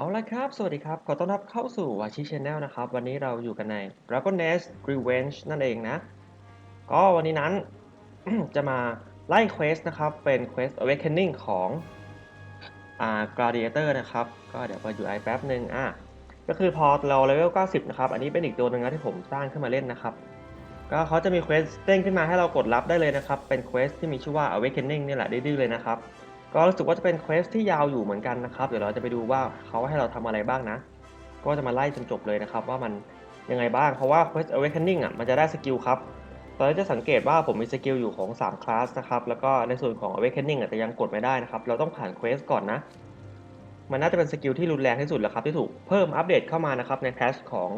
เอาละครับ สวัสดีครับ ขอต้อนรับเข้าสู่วาชิ Channel นะครับ วันนี้เราอยู่กันใน Dragon Nest Revenge นั่นเองนะ ก็วันนี้นั้น จะมาไล่เควสนะครับ เป็นเควส Awakening ของอ่า Gladiator นะครับ ก็เดี๋ยวไปอยู่ไอแป๊บหนึ่งอะ ก็คือพอเราเลเวล 90 นะครับ อันนี้เป็นอีกตัวหนึ่งนะที่ผมสร้างขึ้นมาเล่นนะครับ ก็เขาจะมีเควสเด้งขึ้นมาให้เรากดรับได้เลยนะครับ เป็นเควสที่มีชื่อว่า Awakening นี่แหละดื้อเลยนะครับ ก็รู้สึกว่าจะเป็นเควสที่ยาวอยู่เหมือนกันนะครับ เดี๋ยวเราจะไปดูว่าเขาให้เราทำอะไรบ้างนะ ก็จะมาไล่จนจบเลยนะครับ ว่ามันยังไงบ้าง เพราะว่า Quest Awakening อะมันจะได้สกิลครับ ตอนนี้จะสังเกตว่าผมมีสกิลอยู่ของ3คลาสนะครับ แล้วก็ในส่วนของ Awakening อะแต่ยังกดไม่ได้นะครับ เราต้องผ่านเควสก่อนนะ มันน่าจะเป็นสกิลที่รุนแรงที่สุดแล้วครับที่ถูกเพิ่มอัปเดตเข้ามานะครับในแพชของ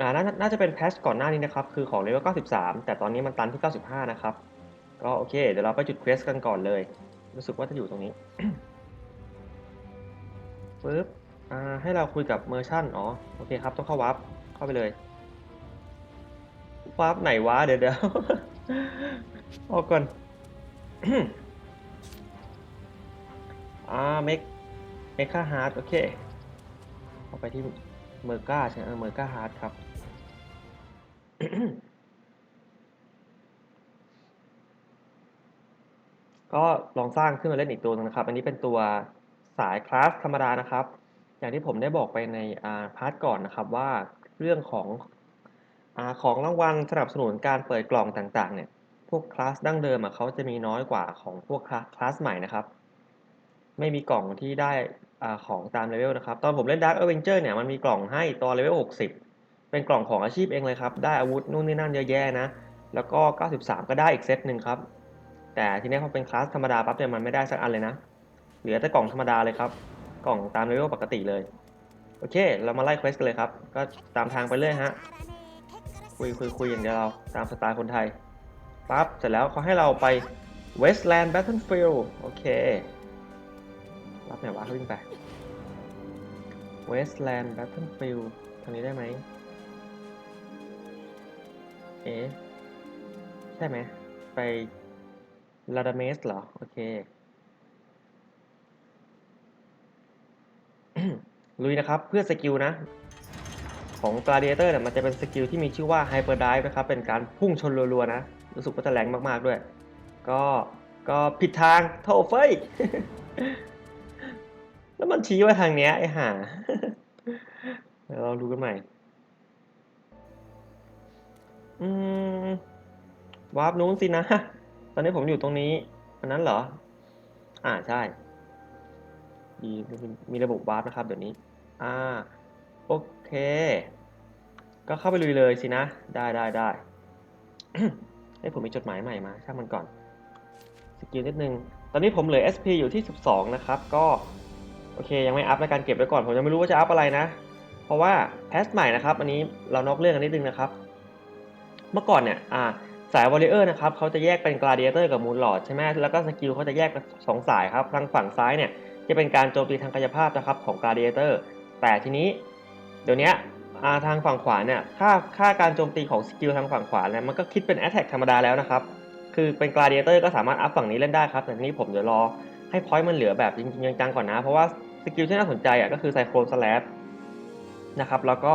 อ่าน,น่าจะเป็นแพชก่อนหน้านี้นะครับ คือของเลเวล93 แต่ตอนนี้มันตันที่ 95 นะครับ ก็โอเค เดี๋ยวเราไปจุดเควสกันก่อนเลย รู้สึกว่าจะอยู่ตรงนี้ปึ๊บอ่าให้เราคุยกับเมอร์ชั่นอ๋อโอเคครับ ต้องเข้าวับเข้าไปเลยวับไหนวะเดี๋ยวเดี๋ยวออกก่อนอ่าเมกเมกค่าฮาร์ดโอเคเข้าไปที่เมอร์ก้าใช่ไหมเออเมอร์ก้าฮาร์ดครับ ก็ลองสร้างขึ้นมาเล่นอีกตัวหนึงนะครับ อันนี้เป็นตัวสายคลาสธรรมดานะครับ อย่างที่ผมได้บอกไปในพาร์ทก่อนนะครับว่าเรื่องของอของรางวัลสนับสนุนการเปิดกล่องต่างๆเนี่ยพวกคลาสดั้งเดิมเขาจะมีน้อยกว่าของพวกคลาสใหม่นะครับ ไม่มีกล่องที่ได้อของตามเลเวลนะครับ ตอนผมเล่น Dark Avenger เนี่ยมันมีกล่องให้ตอนเลเวล 60 เป็นกล่องของอาชีพเองเลยครับ ได้อาวุธนู่นนี่นั่นเยอะแยะนะ แล้วก็ 93 ก็ได้อีกเซตหนึ่งครับ แต่ทีนี้พอเป็นคลาสธรรมดาปั๊บเนี่ยมันไม่ได้สักอันเลยนะ เหลือแต่กล่องธรรมดาเลยครับ กล่องตามเลเวลปกติเลย โอเค เรามาไล่เควสกันเลยครับ ก็ตามทางไปเรื่อยฮะ คุยคุยคุยอย่างเดียวเราตามสไตล์คนไทย ปั๊บ เสร็จแล้วเขาให้เราไป Westland Battlefield โอเครับไหนวะเขาวิ่งไป Westland Battlefield ทางนี้ได้ไหม เอ๊ะ ใช่ไหม ไป ลาดาเมสเหรอ โอเค ลุยนะครับ เพื่อสกิลนะ ของ Gladiator เนี่ยมันจะเป็นสกิลที่มีชื่อว่า Hyper Dive นะครับ เป็นการพุ่งชนรัวๆนะ รู้สึกว่าจะแรงมากๆด้วย ก็ก็ผิดทางโถเฟยแล้วมันชี้ว่าทางเนี้ยไอ้ห่าเดี๋ยวเราดูกันใหม่อืมวาร์ปนู้นสินะ ตอนนี้ผมอยู่ตรงนี้อันนั้นเหรอ อ่าใช่มีมีมีระบบวาร์ปนะครับเดี๋ยวนี้ อ่า โอเค ก็เข้าไปลุยเลยสินะ ได้ได้ได้ให้ผมมีจดหมายใหม่มาช่างมันก่อน สกิลนิดนึง ตอนนี้ผมเหลือ SP อยู่ที่ 12 นะครับ ก็โอเค ยังไม่อัพในการเก็บไว้ก่อน ผมยังไม่รู้ว่าจะอัพอะไรนะ เพราะว่าแพสใหม่นะครับ อันนี้เรานอกเรื่องกันนิดนึงนะครับ เมื่อก่อนเนี่ย อ่า สายวอลเลเยอร์นะครับเขาจะแยกเป็นก l า d i เ t อร์กับมู l ลอ d ใช่ไหมแล้วก็สกิลเขาจะแยกเป็นสองสายครับทางฝั่งซ้ายเนี่ยจะเป็นการโจมตีทางกายภาพนะครับของ Gladiator แต่ทีนี้เดี๋ยวนี้ทางฝั่งขวาเนี่ยค่าค่าการโจมตีของสกิลทางฝั่งขวาเนี่ยมันก็คิดเป็น Attack ธรรมดาแล้วนะครับคือเป็น Gladiator ก็สามารถอัพฝั่งนี้เล่นได้ครับแต่ทีนี้ผมเดี๋ยวรอให้พอยต์มันเหลือแบบจริงๆจังๆก่อนนะ เพราะว่าสกิลที่น่าสนใจอะก็คือ Cyclone Slash นะครับแล้วก็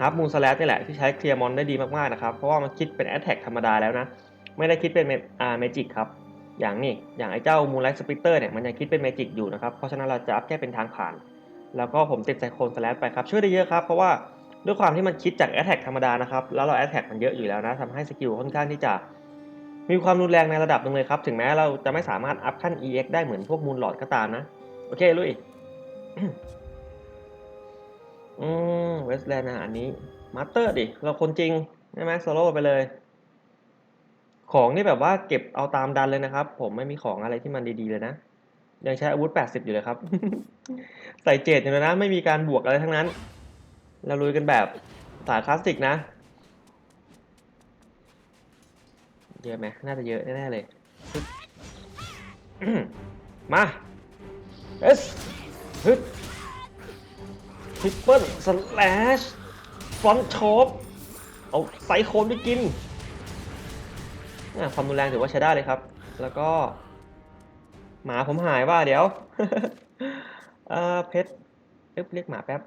Half Moon Slash นี่แหละที่ใช้เคลียร์มอนได้ดีมากๆนะครับ เพราะว่ามันคิดเป็น Attack ธรรมดาแล้วนะ ไม่ได้คิดเป็นเมจิกครับ อย่างนี้อย่างไอ้เจ้า Moonlight Splitter เนี่ยมันยังคิดเป็นเมจิกอยู่นะครับ เพราะฉะนั้นเราจะอัพแค่เป็นทางผ่าน แล้วก็ผมติดไซโคนสแลชไปครับ ช่วยได้เยอะครับ เพราะว่าด้วยความที่มันคิดจาก Attack ธรรมดานะครับ แล้วเรา Attack มันเยอะอยู่แล้วนะทำให้สกิลค่อนข้างที่จะมีความรุนแรงในระดับนึงเลยครับ ถึงแม้เราจะไม่สามารถอัพขั้น EX ได้เหมือนพวก Moon Lord ก็ตามนะ โอเคลุย อืมเวสแลนด์นะอันนี้มาสเตอร์ดิ เราคนจริงใช่ไหมโซโล่ไปเลย ของนี่แบบว่าเก็บเอาตามดันเลยนะครับ ผมไม่มีของอะไรที่มันดีๆเลยนะ ยังใช้อาวุธ 80 อยู่เลยครับ ใส่เจ็ดอยู่เลยนะ ไม่มีการบวกอะไรทั้งนั้น เราลุยกันแบบสายคลาสสิกนะ เยอะไหมน่าจะเยอะแน่ๆเลย มาเอสฮึด ริปเปิลสแลชฟรอนชอปเอาไซโคนไปกินความรุนแรงถือว่าใช้ได้เลยครับ แล้วก็ หมาผมหายว่าเดี๋ยวเออเพชรเรียกหมาแป๊บ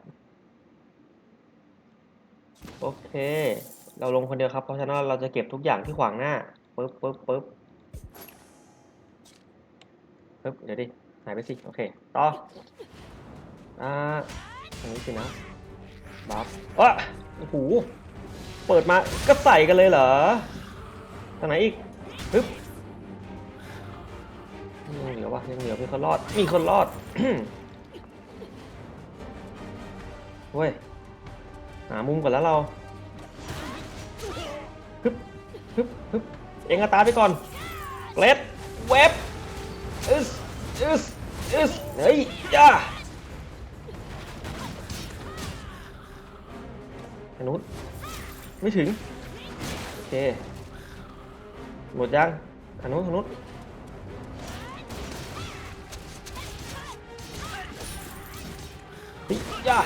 โอเค เราลงคนเดียวครับ เพราะฉะนั้นเราจะเก็บทุกอย่างที่ขวางหน้าปึ๊บปึ๊บปึ๊บปึ๊บเดี๋ยวดิ หายไปสิ โอเค ต่อ อ่า อันนี้สินะบัฟอะโอ้โห เปิดมาก็ใส่กันเลยเหรอ ทางไหนอีกปึ๊บยังเหลือวะยังเหลือมีคนรอด มีคนรอดเว้ย หามุมก่อนแล้วเราฮึ๊บฮึ๊บฮึ๊บเอ็งก็ตาไปก่อนเลดเว็บอึสอึสอึสเฮ้ยย่า อันนู้นไม่ถึง โอเค หมดยังอันนู้นอันนู้นเฮ้ยย่า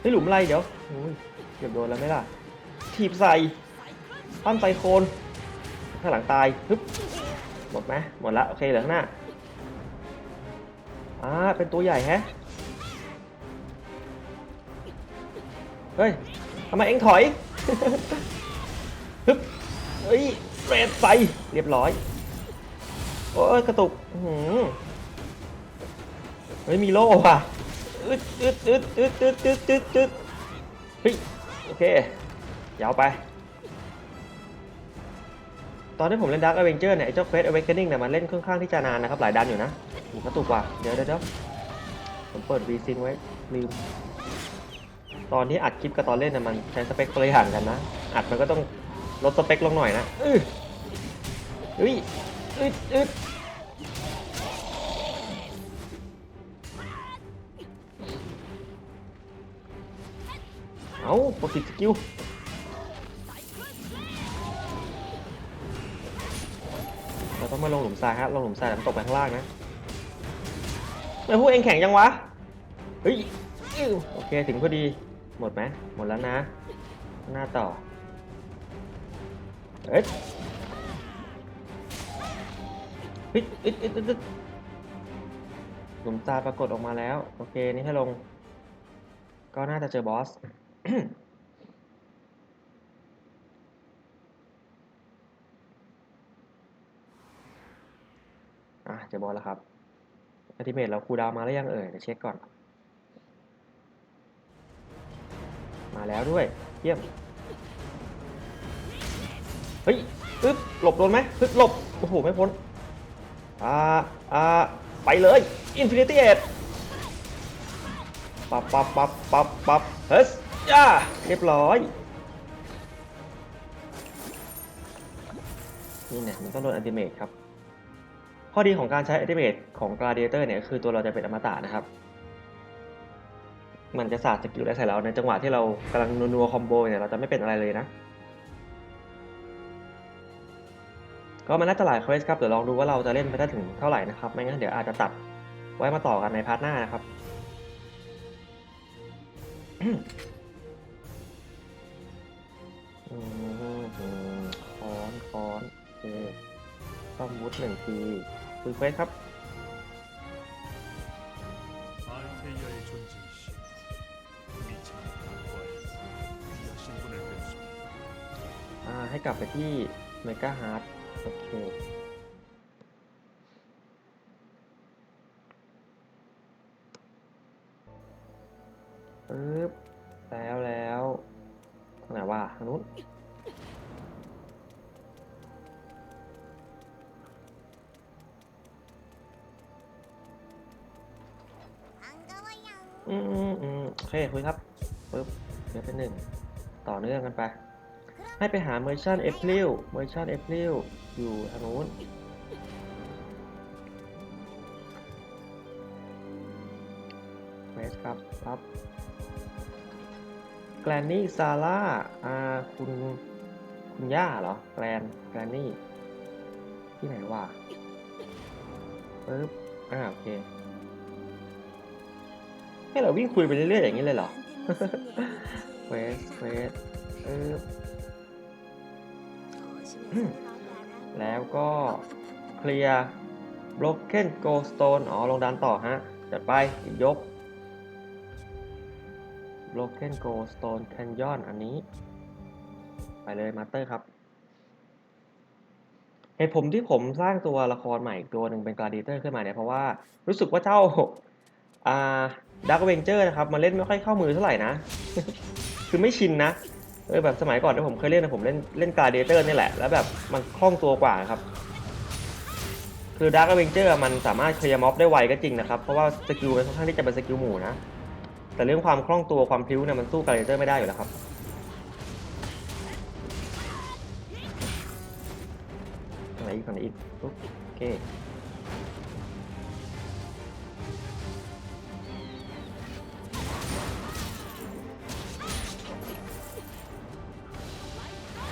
เฮ้ยหลุมอะไรเดี๋ยวโอ้ยเกือบโดนแล้วไหมล่ะถีบใส่ปั้นใส่โคนข้างหลังตายฮึบหมดไหมหมดละ โอเคเหลือข้างหน้าอ่าเป็นตัวใหญ่แฮะ เฮ้ยำไมเอ็งถอย ฮึบเฮ้ยเรดใสเรียบร้อย โอ้ยกระตุกหือเฮ้ยมีโล่ว่ะอึดอึดอึดอึดอึดอึดอึดอึดเฮ้ยโอเคยาวไป ตอนที่ผมเล่น Dark Avenger เนี่ยไอ้เจ้า Quest Awakening เนี่ยมันเล่นค่อนข้างที่จะนานนะครับ หลายดันอยู่นะกระตุกว่ะ เดี๋ยวเดี๋ยวผมเปิด v s y n c ไว้ลืม ตอนที่อัดคลิปกับตอนเล่นเนี่ยมันใช้สเปคคนละอย่างกันนะ อัดมันก็ต้องลดสเปคลงหน่อยนะอื้อเฮ้ยอึดอึดเอาปกติสกิลเราต้องมาลงหลุมทรายครับลงหลุมทรายแล้วตกไปข้างล่างนะไม่พูดเองแข็งยังวะ เฮ้ย โอเค ถึงพอดี หมดไหมหมดแล้วนะ หน้าต่อเฮ้ยเฮ้ยเฮ้ยเฮ้ยเฮ้ยเฮ้ยหลุมทราปรากฏออกมาแล้ว โอเค นี่ให้ลง ก็น่าจะเจอบอสอะเจอบอลแล้วครับอัติเมตเราคูดาวมาแล้วยังเอ่ยเดี๋ยวเช็คก่อน มาแล้วด้วยเยี่ยมเฮ้ยอึ๊บหลบโดนไหมปึ๊บหลบโอ้โหไม่พ้นอ่าอ่าไปเลย Infinity Edge ปับปับปับปับปับเฮ้ยย่าเรียบร้อยนี่เนี่ยมันต้องโดนอันติเมตครับข้อดีของการใช้อัลติเมทของ Gladiator เนี่ยคือตัวเราจะเป็นอมตะนะครับ มันจะสาดสกิลได้ใส่เราในจังหวะที่เรากำลังนัวๆคอมโบเนี่ยเราจะไม่เป็นอะไรเลยนะ ก็มันน่าจะหลายเควสครับเดี๋ยวลองดูว่าเราจะเล่นไปได้ถึงเท่าไหร่นะครับ ไม่งั้นเดี๋ยวอาจจะตัดไว้มาต่อกันในพาร์ทหน้านะครับอืมค้อนค้อนโอเคซ่อมวุธหนึ่งทีคุยเควสครับ ให้กลับไปที่เมกาฮาร์ดโอเคปึ๊บแล้วแล้วทางไหนวะทางนู้นอืมอืมอืมโอเคคุยครับปึ๊บเดี๋ยวเป็นหนึ่ง ต่อเนื่องกันไป ให้ไปหาเมอร์ชันเอพริลเมอร์ชันเอพริลอยู่ทางนู้นเวสครับครับแกลนนี่ซาร่าอ่าคุณ คุณย่าเหรอ แกลนแกลนนี่ ที่ไหนวะปึ๊บอ่าโอเค ให้เราวิ่งคุยไปเรื่อยๆอย่างนี้เลยเหรอเวสเวสปึ๊บ แล้วก็เคลียร์ broken goldstone อ๋อ ลงดันต่อฮะ จัดไปยก Broken Goldstone Canyon อันนี้ ไปเลยมาสเตอร์ครับเหตุผมที่ผมสร้างตัวละครใหม่อีกตัวหนึ่งเป็น Gladiator ขึ้นมาเนี่ย เพราะว่ารู้สึกว่าเจ้าอ่าดักเวนเจอร์นะครับมันเล่นไม่ค่อยเข้ามือเท่าไหร่นะ คือไม่ชินนะ เออแบบสมัยก่อนที่ผมเคยเล่นนะผมเล่นเล่น Gladiator นี่แหละ แล้วแบบมันคล่องตัวกว่าครับ คือดักเวนเจอร์มันสามารถเคลียร์ม็อบได้ไวก็จริงนะครับ เพราะว่าสกิลมันค่อนข้างที่จะเป็นสกิลหมู่นะ แต่เรื่องความคล่องตัวความพลิ้วเนี่ยมันสู้ Gladiator ไม่ได้อยู่แล้วครับไหนอีกไหนอีกปุ๊บโอเค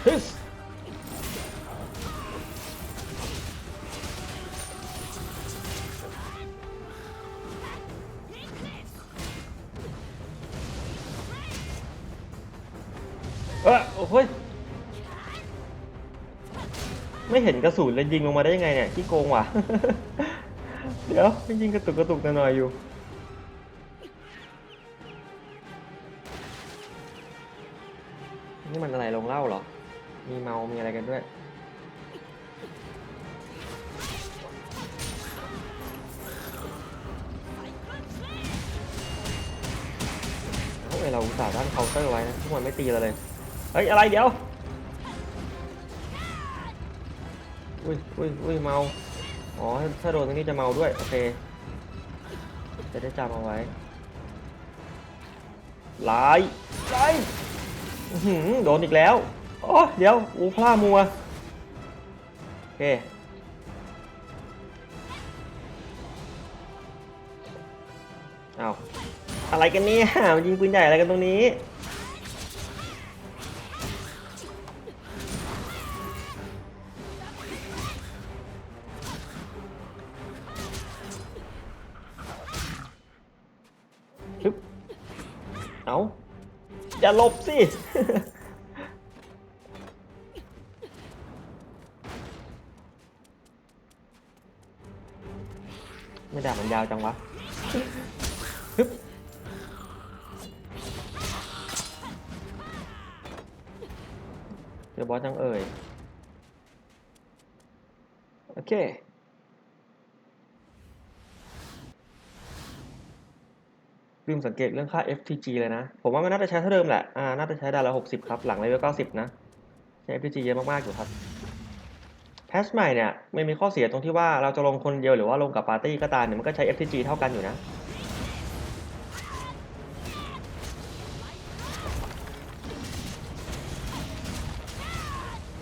ฮึสเออโอ้ยไม่เห็นกระสุนเลยยิงลงมาได้ยังไงเนี่ยขี้โกงว่ะ เดี๋ยวยิงกระตุกกระตุกหน่อยอยู่นี่มันอะไรลงเล่าเหรอ มีเมา มีอะไรกันด้วย โอ้ยเราอุตส่าห์ตั้งเคาน์เตอร์ไว้นะทุกคนไม่ตีเราเลย เฮ้ย อะไรเดี๋ยว อุ้ยอุ้ยอุ้ยเมา อ๋อ ถ้าโดนตรงนี้จะเมาด้วย โอเค จะได้จำเอาไว้ไล่ไล่โดนอีกแล้ว โอ้เดี๋ยวอูพลามัว โอเค เอาอะไรกันเนี่ยมันยิงปืนใหญ่อะไรกันตรงนี้ฮึบเอาอย่าหลบสิ ไม่ดาบมันยาวจังวะฮึบเจอบอสจังเอ่ย โอเคลืมสังเกตเรื่องค่า FTG เลยนะ ผมว่ามันน่าจะใช้เท่าเดิมแหละ อ่า น่าจะใช้ดานละ60ครับ หลังเลเวล90นะ ใช้ FTG เยอะมากๆอยู่ครับ แพชใหม่เนี่ยไม่มีข้อเสียตรงที่ว่าเราจะลงคนเดียวหรือว่าลงกับปาร์ตี้ก็ตามเนี่ยมันก็ใช้ FTG เท่ากันอยู่นะ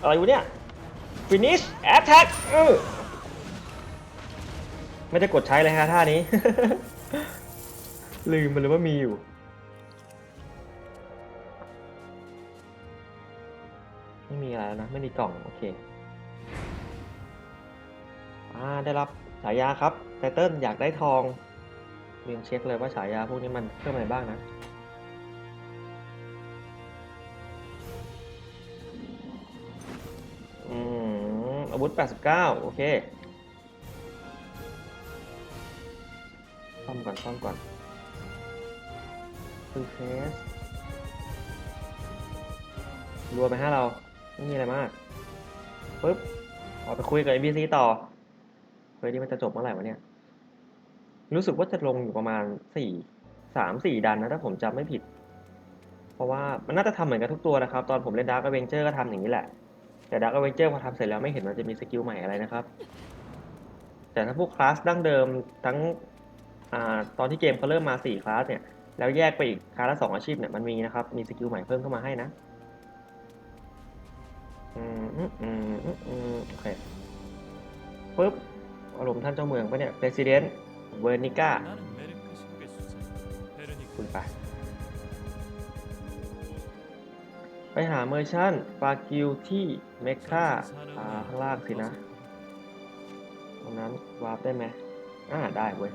อะไรอยู่เนี่ย finish attack ไม่ได้กดใช้เลยฮะท่านี้ ลืมไปเลยว่ามีอยู่ไม่มีอะไรแล้วนะ ไม่มีกล่อง โอเค อ่าได้รับฉายาครับไตเติ้ลอยากได้ทองลืมเช็คเลยว่าฉายาพวกนี้มันเครื่องอะไรบ้างนะอืมอาวุธ 89 โอเคซ่อมก่อนซ่อมก่อนคือเคสรัวไปห้เรา ไม่มีอะไรมากปึ๊บออกไปคุยกับ NPC ต่อ เฮ้ยนี่มันจะจบเมื่อไหร่วะเนี่ย รู้สึกว่าจะลงอยู่ประมาณสี่สามสี่ดันนะถ้าผมจำไม่ผิด เพราะว่ามันน่าจะทำเหมือนกันทุกตัวนะครับ ตอนผมเล่นดาร์กเวนเจอร์ก็ทำอย่างนี้แหละ แต่ดาร์กเวนเจอร์พอทำเสร็จแล้วไม่เห็นมันจะมีสกิลใหม่อะไรนะครับ แต่ถ้าพวกคลาสดั้งเดิมทั้งอาตอนที่เกมเขาเริ่มมา4คลาสเนี่ยแล้วแยกไปอีกคลาสละสองอาชีพเนี่ยมันมีนะครับ มีสกิลใหม่เพิ่มเข้ามาให้นะอืมอืมอืมอืมโอเคปุ๊บ อารมณ์ท่านเจ้าเมืองปะเนี่ย President Vernica คุณไป ไปหาเมอร์ชั่นฟากิวที่เมกาอ่าข้างล่างสินะ ตรงนั้นวาร์ปได้ไหมอ่าได้เว้ย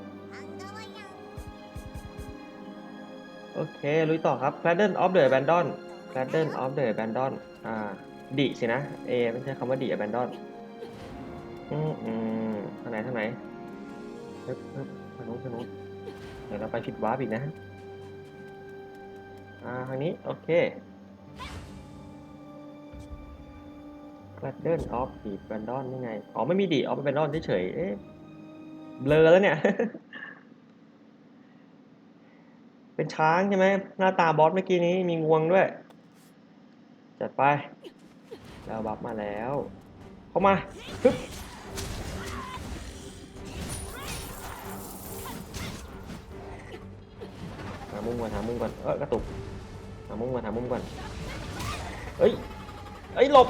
โอเค ลุยต่อครับ c l a d d e n of the Abandon c l a เด้ n of the Abandon อ่าดีสินะ เอไม่ใช่คำว่าดิ Abandon อืมางไหนทางไหนฮึบฮึบทางนู้นทางนู้นเดี๋ยวเราไปผิดวาร์ปอีกนะอ่าทางนี้ โอเค g r a d d e n of the Brandon นี่ไง อ๋อ ไม่มีดี of Brandon เฉยเอ๊ะเบลอแล้วเนี่ย เป็นช้างใช่ไหม หน้าตาบอสเมื่อกี้นี้มีงวงด้วย จัดไปแล้วบัฟมาแล้ว เข้ามาปึ๊บ มุมก่อนหามุมก่อนเออกระตุกหามุมก่อนหามุมก่อนเอ้ยเอ้ยหลบ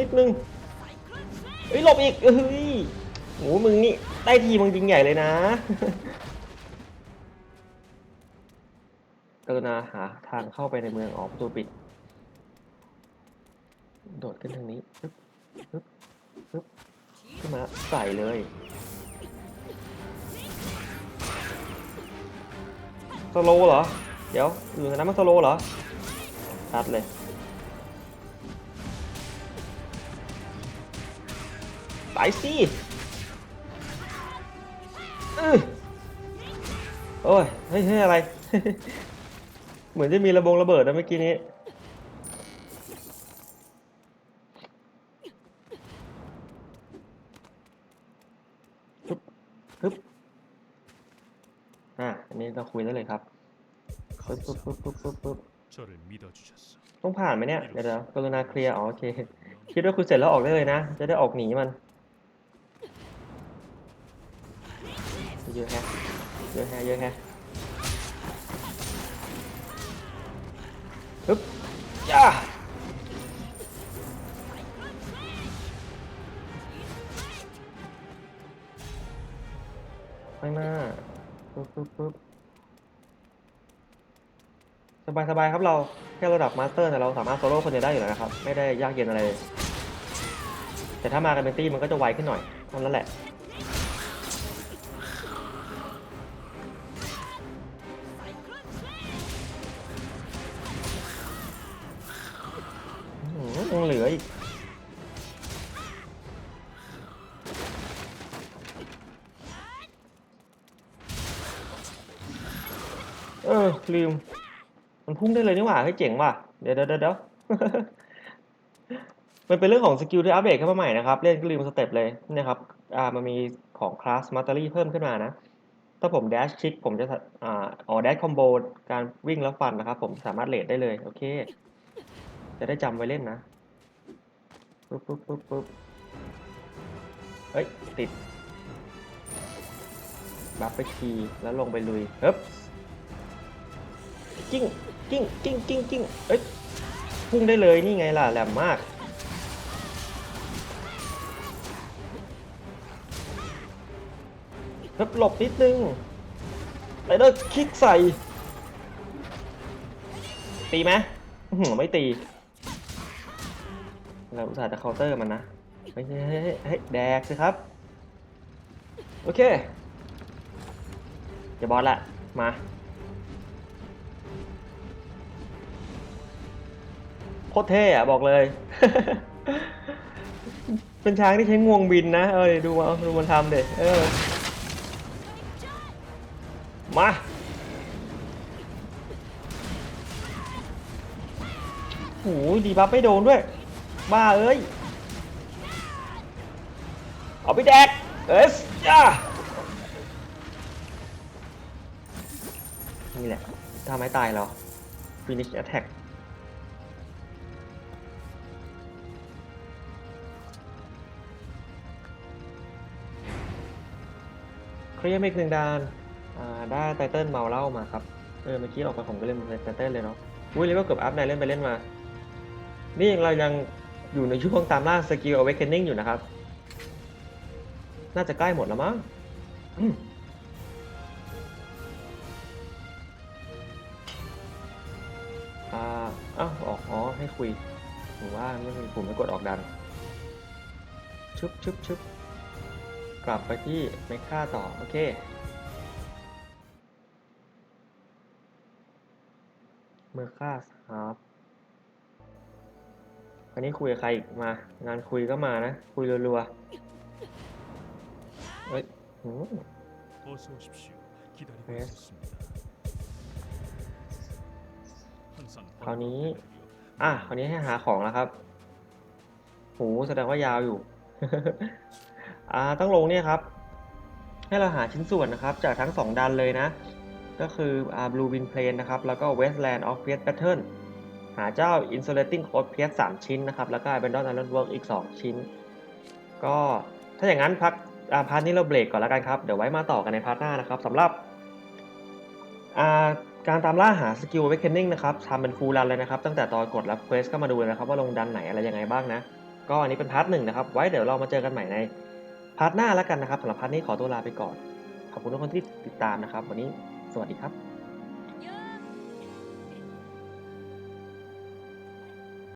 นิดนึงเอ้ยหลบอีกเอ้ยโหมึงนี่ได้ทีมึงยิงใหญ่เลยนะกรุณาหาทางเข้าไปในเมืองออกประตูปิด โดดขึ้นทางนี้ปึ๊บปึ๊บปึ๊บขึ้นมาใส่เลย สโลเหรอ เดี๋ยวอยู่ในนั้นมันสโลเหรอชัดเลยไปสิอื้อโอ้ยเฮ้ยอะไร เหมือนจะมีระบงระเบิดนะเมื่อกี้นี้ ฮึบฮึบ อะอันนี้เราคุยได้เลยครับปุ๊บปุ๊บปุ๊บปุ๊บปุ๊บปึ๊บต้องผ่านไหมเนี่ย เดี๋ยวกรุณาเคลียร์ อ๋อโอเค คิดว่าคุณเสร็จแล้วออกได้เลยนะ จะได้ออกหนีมัน เยอะแฮะ เยอะแฮะ เยอะแฮะปึ๊บย่าข้างหน้า ปึ๊บปึ๊บปึ๊บสบายสบายครับเราแค่ระดับมาสเตอร์เนี่ยเราสามารถโซโล่คนเดียวได้อยู่แล้วนะครับ ไม่ได้ยากเย็นอะไร แต่ถ้ามากันเป็นตี้มันก็จะไวขึ้นหน่อยนั่นแหละ พุ่งได้เลยนี่หว่าเฮ้ยเจ๋งว่ะเดี๋ยวเดี๋ยวเดี๋ยวมันเป็นเรื่องของสกิลที่อัปเดตเข้ามาใหม่นะครับ เล่นก็ลืมสเต็ปเลยเนี่ยครับอ่ามันมีของคลาสมาต e รี่เพิ่มขึ้นมานะ ถ้าผมแดชชิกผมจะอ่าอ๋อแดชคอมโบการวิ่งแล้วฟันนะครับ ผมสามารถเลทได้เลย โอเค จะได้จำไว้เล่นนะปุ๊บปุ๊บปุ๊บปุ๊บเฮ้ย ติดบัฟไปทีแล้วลงไปลุยเฮ้บกิ้ง กิ้งกิ้งกิ้งกิ้งเอ้ยพุ่งได้เลยนี่ไงล่ะแหลมมากเฮ้บหลบนิดนึงไรเดอร์คิกใส่ ตีไหมไม่ตีเราอุตส่าห์จะเคาน์เตอร์มันนะเฮ้ยเฮ้ยเฮ้ยแดกสิครับ โอเค จะบอสละ มา โคตรเท่อะบอกเลย เป็นช้างที่ใช้งวงบินนะ เออดูมาดูมันทำเด็เออ มาโอ้ยดีบัฟไม่โดนด้วย บ้าเอ้ย เอาไปแดก เอสจ้านี่แหละถ้าไม่ตายเรา finish attack เคลียร์มาอีกหนึ่งดานอ่าได้ไตเติ้ลเมาเล่ามาครับ เออเมื่อกี้ออกไปผมก็เล่นไตเติ้ลเลยเนาะอุ้ยเลเวลเกือบอัพนเล่นไปเล่นมา นี่เรายังอยู่ในช่วงตามล่าสกิล awakening อยู่นะครับ น่าจะใกล้หมดแล้วมั้งอ่าอ้าวออกอ๋อให้คุยผมว่าไม่มีปุ่มให้กดออกดันชุบชุบชุบ กลับไปที่เมค่าต่อ โอเค เมค่าครับอันนี้คุยกับใครอีกมา งานคุยก็มานะ คุยรัวๆเฮ้ยเคราวนี้ อะคราวนี้ให้หาของแล้วครับโหแสดงว่ายาวอยู่ ต้องลงเนี่ยครับ ให้เราหาชิ้นส่วนนะครับ จากทั้งสองดันเลยนะ ก็คือ Blue Wind Plane นะครับ แล้วก็ Westland of Pierce Pattern หาเจ้า Insulating Code Pierce 3 ชิ้นนะครับ แล้วก็ Abandon Iron Work อีก 2 ชิ้น ก็ถ้าอย่างนั้นพักพาร์ทนี้เราเบรกก่อนแล้วกันครับ เดี๋ยวไว้มาต่อกันในพาร์ทหน้านะครับสำหรับการตามล่าหาสกิล Awakening นะครับทำเป็นฟูลรันเลยนะครับ ตั้งแต่ตอนกดรับเควสก็มาดูเลยนะครับ ว่าลงดันไหนอะไรยังไงบ้างนะ ก็อันนี้เป็นพาร์ทหนึ่งนะครับ ไว้เดี๋ยวเรามาเจอกันใหม่ใน พาร์ทหน้าแล้วกันนะครับสำหรับพาร์ทนี้ขอตัวลาไปก่อน ขอบคุณทุกคนที่ติดตามนะครับ วันนี้สวัสดีครับ